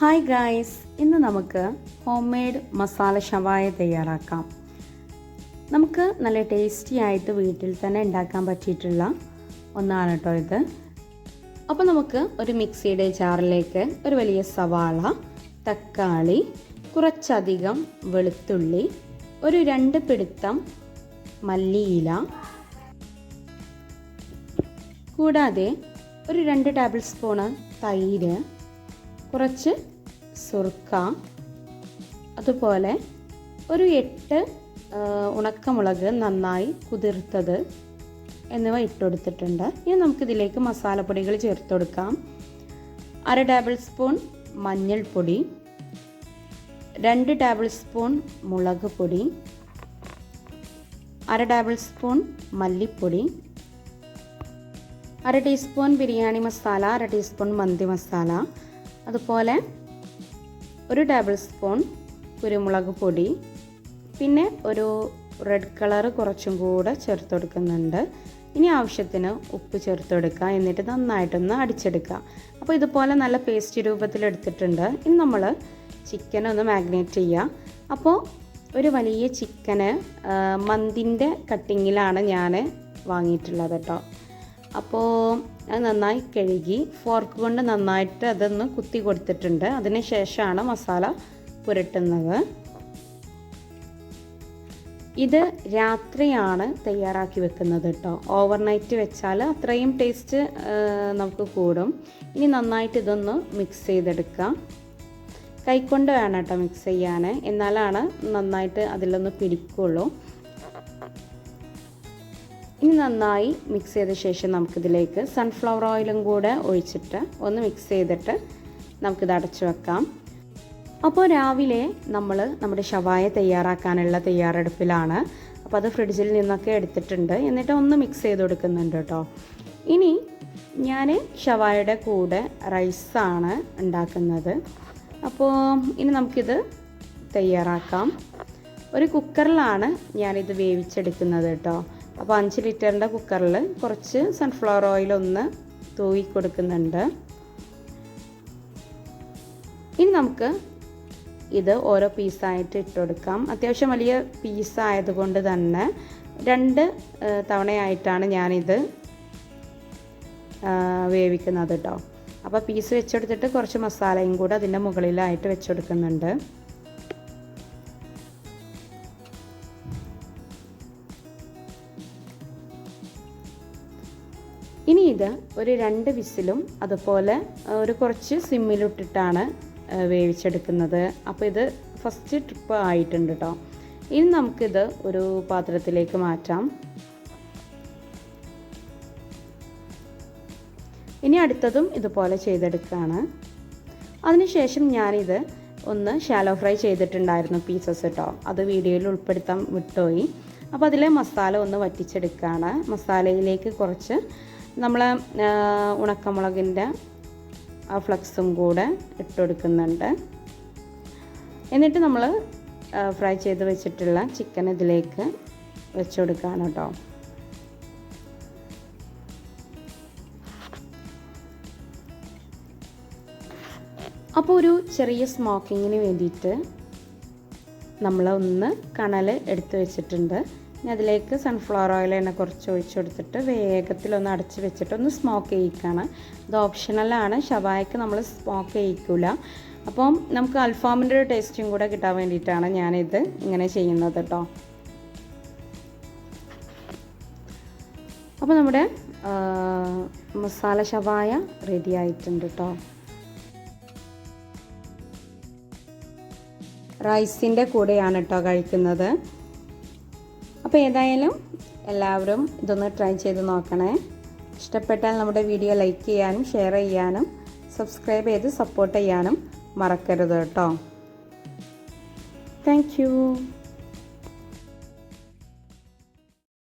Hi guys ഇന്ന് നമുക്ക് home made masala ഷവായ തയ്യാറാക്കാം. നമുക്ക് നല്ല ടേസ്റ്റി ആയിട്ട് വീട്ടിൽ തന്നെ ഉണ്ടാക്കാൻ പറ്റിയിട്ടുള്ള ഒന്നാണ് കേട്ടോ ഇത്. അപ്പോൾ നമുക്ക് ഒരു മിക്സിയുടെ ജാറിലേക്ക് ഒരു വലിയ സവാള തക്കാളി കുറച്ചധികം വെളുത്തുള്ളി ഒരു രണ്ട് പിടുത്തം മല്ലിയില കൂടാതെ ഒരു രണ്ട് ടേബിൾ സ്പൂണ് തൈര് കുറച്ച് സുർക്ക അതുപോലെ ഒരു എട്ട് ഉണക്കമുളക് നന്നായി കുതിർത്തത് എന്നിവ ഇട്ടുകൊടുത്തിട്ടുണ്ട് ഇനി നമുക്കിതിലേക്ക് മസാലപ്പൊടികൾ ചേർത്ത് കൊടുക്കാം അര ടേബിൾ സ്പൂൺ മഞ്ഞൾപ്പൊടി രണ്ട് ടേബിൾ സ്പൂൺ മുളക് പൊടി അര ടേബിൾ സ്പൂൺ മല്ലിപ്പൊടി അര ടീസ്പൂൺ ബിരിയാണി മസാല അര ടീസ്പൂൺ മന്തി മസാല അതുപോലെ ഒരു ടേബിൾ സ്പൂൺ കുരുമുളക് പൊടി. പിന്നെ ഒരു റെഡ് കളർ കുറച്ചും കൂടെ ചേർത്ത് കൊടുക്കുന്നുണ്ട്. ഇനി ആവശ്യത്തിന് ഉപ്പ് ചേർത്ത് കൊടുക്കുക. എന്നിട്ട് നന്നായിട്ടൊന്ന് അടിച്ചെടുക്കുക. അപ്പോൾ ഇതുപോലെ നല്ല പേസ്റ്റ് രൂപത്തിൽ എടുത്തിട്ടുണ്ട്. ഇനി നമ്മൾ ചിക്കൻ ഒന്ന് മാഗ്നേറ്റ് ചെയ്യുക. അപ്പോൾ ഒരു വലിയ ചിക്കന് മന്തിന്റെ കട്ടിങ്ങിലാണ് ഞാൻ വാങ്ങിയിട്ടുള്ളത് കേട്ടോ. അപ്പോൾ അത് നന്നായി കഴുകി ഫോർക്ക് കൊണ്ട് നന്നായിട്ട് അതൊന്ന് കുത്തി കൊടുത്തിട്ടുണ്ട്. അതിന് ശേഷമാണ് മസാല പുരട്ടുന്നത്. ഇത് രാത്രിയാണ് തയ്യാറാക്കി വെക്കുന്നത് കേട്ടോ. ഓവർനൈറ്റ് വെച്ചാൽ അത്രയും ടേസ്റ്റ് നമുക്ക് കൂടും. ഇനി നന്നായിട്ട് ഇതൊന്ന് മിക്സ് ചെയ്തെടുക്കാം കൈക്കൊണ്ട് വേണം കേട്ടോ മിക്സ് ചെയ്യാൻ. എന്നാലാണ് നന്നായിട്ട് അതിലൊന്ന് പിടിക്കുള്ളൂ. ഇനി നന്നായി മിക്സ് ചെയ്ത ശേഷം നമുക്കിതിലേക്ക് സൺഫ്ലവർ ഓയിലും കൂടെ ഒഴിച്ചിട്ട് ഒന്ന് മിക്സ് ചെയ്തിട്ട് നമുക്കിത് അടച്ചു വെക്കാം. അപ്പോൾ രാവിലെ നമ്മൾ നമ്മുടെ ഷവായ തയ്യാറാക്കാനുള്ള തയ്യാറെടുപ്പിലാണ്. അപ്പോൾ അത് ഫ്രിഡ്ജിൽ നിന്നൊക്കെ എടുത്തിട്ടുണ്ട്. എന്നിട്ട് ഒന്ന് മിക്സ് ചെയ്ത് കൊടുക്കുന്നുണ്ട് കേട്ടോ. ഇനി ഞാൻ ഷവായയുടെ കൂടെ റൈസാണ് ഉണ്ടാക്കുന്നത്. അപ്പോൾ ഇനി നമുക്കിത് തയ്യാറാക്കാം. ഒരു കുക്കറിലാണ് ഞാനിത് വേവിച്ചെടുക്കുന്നത് കേട്ടോ. അപ്പോൾ അഞ്ച് ലിറ്ററിന്റെ കുക്കറിൽ കുറച്ച് സൺഫ്ലവർ ഓയിൽ ഒന്ന് തൂവി കൊടുക്കുന്നുണ്ട്. ഇനി നമുക്ക് ഇത് ഓരോ പീസായിട്ട് ഇട്ട് കൊടുക്കാം. അത്യാവശ്യം വലിയ പീസ് ആയതുകൊണ്ട് തന്നെ രണ്ട് തവണയായിട്ടാണ് ഞാനിത് വേവിക്കുന്നത് കേട്ടോ അപ്പോൾ പീസ് വെച്ചെടുത്തിട്ട് കുറച്ച് മസാലയും കൂടെ അതിന്റെ മുകളിലായിട്ട് വെച്ചെടുക്കുന്നുണ്ട് ഇനി ഇത് ഒരു രണ്ട് വിസിലും അതുപോലെ ഒരു കുറച്ച് സിമ്മിലിട്ടിട്ടാണ് വേവിച്ചെടുക്കുന്നത്. അപ്പോൾ ഇത് ഫസ്റ്റ് ട്രിപ്പ് ആയിട്ടുണ്ട് കേട്ടോ ഇനി നമുക്കിത് ഒരു പാത്രത്തിലേക്ക് മാറ്റാം. ഇനി അടുത്തതും ഇതുപോലെ ചെയ്തെടുക്കുകയാണ് അതിനുശേഷം ഞാനിത് ഒന്ന് ഷാലോ ഫ്രൈ ചെയ്തിട്ടുണ്ടായിരുന്നു പീസസ് കേട്ടോ അത് വീഡിയോയിൽ ഉൾപ്പെടുത്താൻ വിട്ടുപോയി. അപ്പോൾ അതിലെ മസാല ഒന്ന് വറ്റിച്ചെടുക്കുകയാണ് മസാലയിലേക്ക് കുറച്ച് നമ്മൾ ഉണക്കമുളകിന്റെ ആ ഫ്ലക്സും കൂടെ ഇട്ട് കൊടുക്കുന്നുണ്ട് എന്നിട്ട് നമ്മൾ ഫ്രൈ ചെയ്ത് വെച്ചിട്ടുള്ള ചിക്കൻ ഇതിലേക്ക് വെച്ച് കൊടുക്കുകയാണ് കേട്ടോ. അപ്പോൾ ഒരു ചെറിയ സ്മോക്കിങ്ങിന് വേണ്ടിയിട്ട് നമ്മൾ ഒന്ന് കണൽ എടുത്ത് വെച്ചിട്ടുണ്ട്. ഇനി അതിലേക്ക് സൺഫ്ലവർ ഓയിൽ തന്നെ കുറച്ച് ഒഴിച്ചു കൊടുത്തിട്ട് വേഗത്തിലൊന്ന് അടച്ച് വെച്ചിട്ട് ഒന്ന് സ്മോക്ക് ചെയ്യിക്കുകയാണ് ഇത് ഓപ്ഷണലാണ് ഷവായക്ക് നമ്മൾ സ്മോക്ക് ചെയ്യിക്കില്ല അപ്പം നമുക്ക് അൽഫാമിന്റെ ഒരു ടേസ്റ്റും കൂടെ കിട്ടാൻ വേണ്ടിയിട്ടാണ് ഞാനിത് ഇങ്ങനെ ചെയ്യുന്നത് കേട്ടോ അപ്പോൾ നമ്മുടെ മസാല ഷവായ റെഡി ആയിട്ടുണ്ട് കേട്ടോ റൈസിന്റെ കൂടെയാണ് കേട്ടോ കഴിക്കുന്നത്. അപ്പോൾ ഏതായാലും എല്ലാവരും ഇതൊന്ന് ട്രൈ ചെയ്ത് നോക്കണേ. ഇഷ്ടപ്പെട്ടാൽ നമ്മുടെ വീഡിയോ ലൈക്ക് ചെയ്യാനും ഷെയർ ചെയ്യാനും സബ്സ്ക്രൈബ് ചെയ്ത് സപ്പോർട്ട് ചെയ്യാനും മറക്കരുത് കേട്ടോ. താങ്ക്